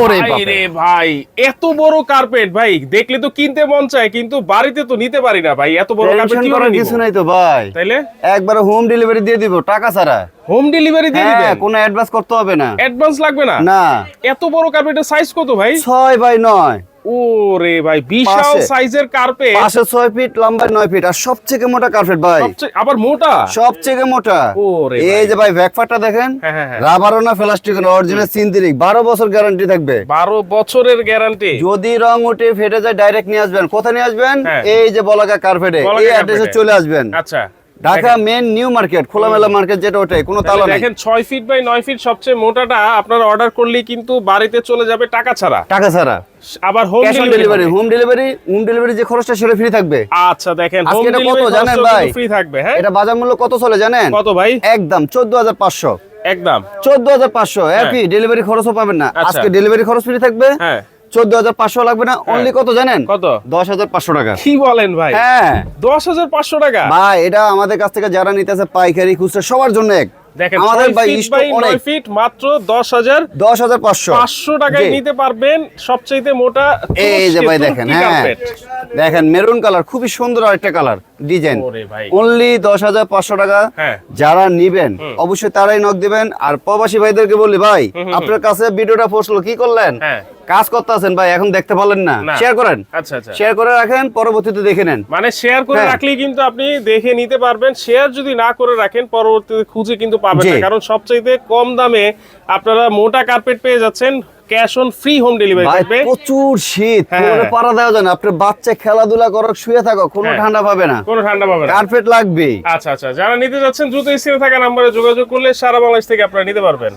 ভাই এত বড় কার্পেট ভাই দেখলে তো কিনতে মন চায় কিন্তু বাড়িতে তো নিতে পারি না ভাই এত বড় কার্পেট কিছু নাই তো ভাই। তাইলে? একবার হোম ডেলিভারি দিয়ে দিব টাকা ছাড়া। হোম ডেলিভারি দিয়ে হ্যাঁ, দিবেন? কোনো অ্যাডভান্স করতে হবে না। অ্যাডভান্স লাগবে না? না। এত বড় কার্পেটের সাইজ কত ভাই? 6 বাই 9 ওরে ভাই বিশাল সাইজের কার্পেট পাশে 6 ফিট 9 ফিট আর মোটা কার্পেট ভাই। আবার মোটা? মোটা। ওরে এই যে ভাই ব্যাকপাটটা দেখেন হ্যাঁ, হ্যাঁ, হ্যাঁ। রাবারও না প্লাস্টিক না অরিজিনাল সিনথেটিক 12 বছর গ্যারান্টি থাকবে। 12 বছরের গ্যারান্টি যদি রং উঠে ফেটে যায় ডাইরেক্ট নিয়ে আসবেন। কোথায় নিয়ে আসবেন? এই যে বলাকা কার্পেটে এই অ্যাড্রেসে চলে আসবেন। আচ্ছা। ঢাকা মেন নিউ মার্কেট খোলামেলা মার্কেট যেটা ওটাই কোনো তালা নাই। দেখেন ছয় ফিট বাই নয় ফিট সবচেয়ে মোটাটা আপনারা অর্ডার করলেই কিন্তু বাড়িতে চলে যাবে টাকা ছাড়া। টাকা ছাড়া। আবার home delivery home delivery home delivery যে খরচটা সেটা ফ্রি থাকবে। আচ্ছা দেখেন হোম এটা কত জানেন ভাই? ফ্রি থাকবে হ্যাঁ? এটা বাজার মূল্য কত চলে জানেন? কত ভাই? একদম চোদ্দ হাজার পাঁচশো। একদম। চোদ্দ হাজার পাঁচশো একই ডেলিভারি খরচও পাবেন না। আচ্ছা। আজকে ডেলিভারি খরচ ফ্রি থাকবে? হ্যাঁ। চোদ্দ হাজার পাঁচশো লাগবে না? অনলি কত জানেন? কত? দশ হাজার পাঁচশো টাকা। কি বলেন ভাই? হ্যাঁ। দশ হাজার পাঁচশো টাকা? ভাই এটা আমাদের কাছ থেকে যারা নিতেছে পাইকারি খুচরা সবার জন্য এক। দেখেন আমাদের ভাই অনেক। ফিট মাত্র দশ হাজার দশ হাজার পাঁচশো। পাঁচশো টাকায় নিতে পারবেন সবচাইতে মোটা এই যে ভাই দেখেন হ্যাঁ। দেখেন মেরুন কালার খুবই সুন্দর আরেকটা কালার ডিজাইন অনলি দশ হাজার পাঁচশো টাকা। হ্যাঁ। যারা নিবেন অবশ্যই তারাই নক দিবেন। আর প্রবাসী ভাইদেরকে বলি ভাই আপনার কাছে ভিডিওটা পোস্ট কি করলেন? হ্যাঁ। কাজ করতে আছেন ভাই এখন দেখতে পারলেন না। শেয়ার করেন। আচ্ছা আচ্ছা। শেয়ার করে রাখেন পরবর্তীতে দেখে নেন। মানে শেয়ার করে হ্যাঁ। রাখলেই কিন্তু আপনি দেখে নিতে পারবেন। শেয়ার যদি না করে রাখেন পরবর্তীতে খুঁজে কিন্তু পাবেন না। কারণ সবচাইতে কম দামে আপনারা মোটা কার্পেট পেয়ে যাচ্ছেন। Cash on free home delivery থাকবে। প্রচুর শীত। পুরো পারা দেওয়া যায় না। আপনার বাচ্চা খেলাধুলা করো শুয়ে থাকো কোনো। ঠান্ডা পাবে না। কোনো ঠান্ডা পাবে না। কার্পেট লাগবেই। আচ্ছা আচ্ছা। যারা নিতে যাচ্ছেন দ্রুত স্ক্রিনে থাকা নাম্বারে যোগাযোগ করলে সারা বাংলাদেশ থেকে আপনারা নিতে পারবেন।